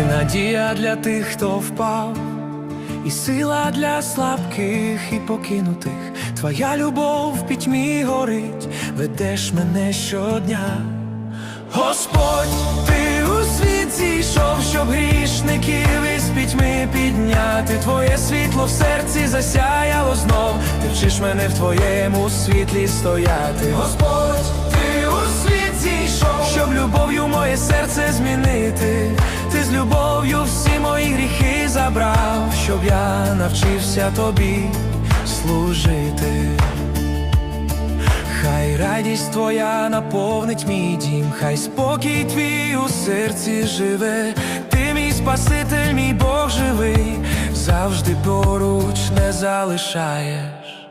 Ти надія для тих, хто впав, і сила для слабких і покинутих. Твоя любов в пітьмі горить, ведеш мене щодня. Господь, ти у світ зійшов, щоб грішників із пітьми підняти. Твоє світло в серці засяяло знов. Ти вчиш мене в твоєму світлі стояти. Господь, ти у світ зійшов, щоб любов'ю моє серце змінити. Щоб я навчився тобі служити. Хай радість твоя наповнить мій дім, хай спокій твій у серці живе, ти мій Спаситель, мій Бог живий, завжди поруч не залишаєш.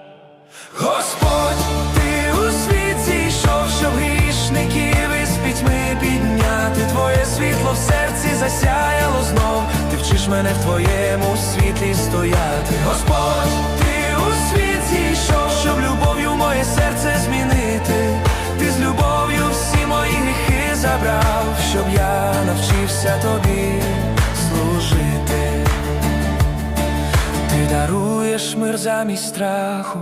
Господь, ти у світ зійшов, щоб грішників із пітьми підняти. Твоє світло в серці засяяло знов. Ти вчиш мене в твоєму світлі стояти. Господь, ти у світ зійшов, щоб любов'ю моє серце змінити. Ти з любов'ю всі мої гріхи забрав, щоб я навчився тобі служити. Ти даруєш мир замість страху,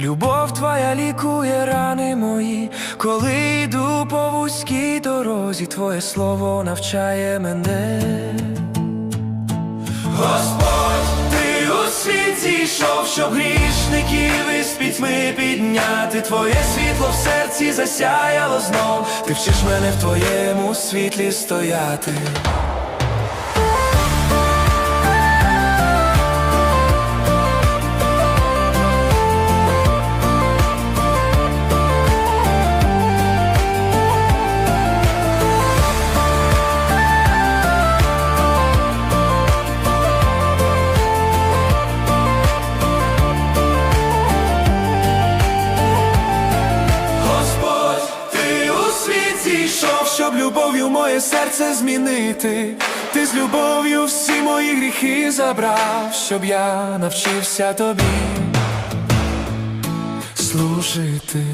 любов твоя лікує рани мої, коли йду по вузькій дорозі, твоє слово навчає мене. Щоб грішників із пітьми підняти. Твоє світло в серці засяяло знов. Ти вчиш мене в твоєму світлі стояти. Ти у світ зійшов, щоб любов'ю моє серце змінити. Ти з любов'ю всі мої гріхи забрав, щоб я навчився тобі служити.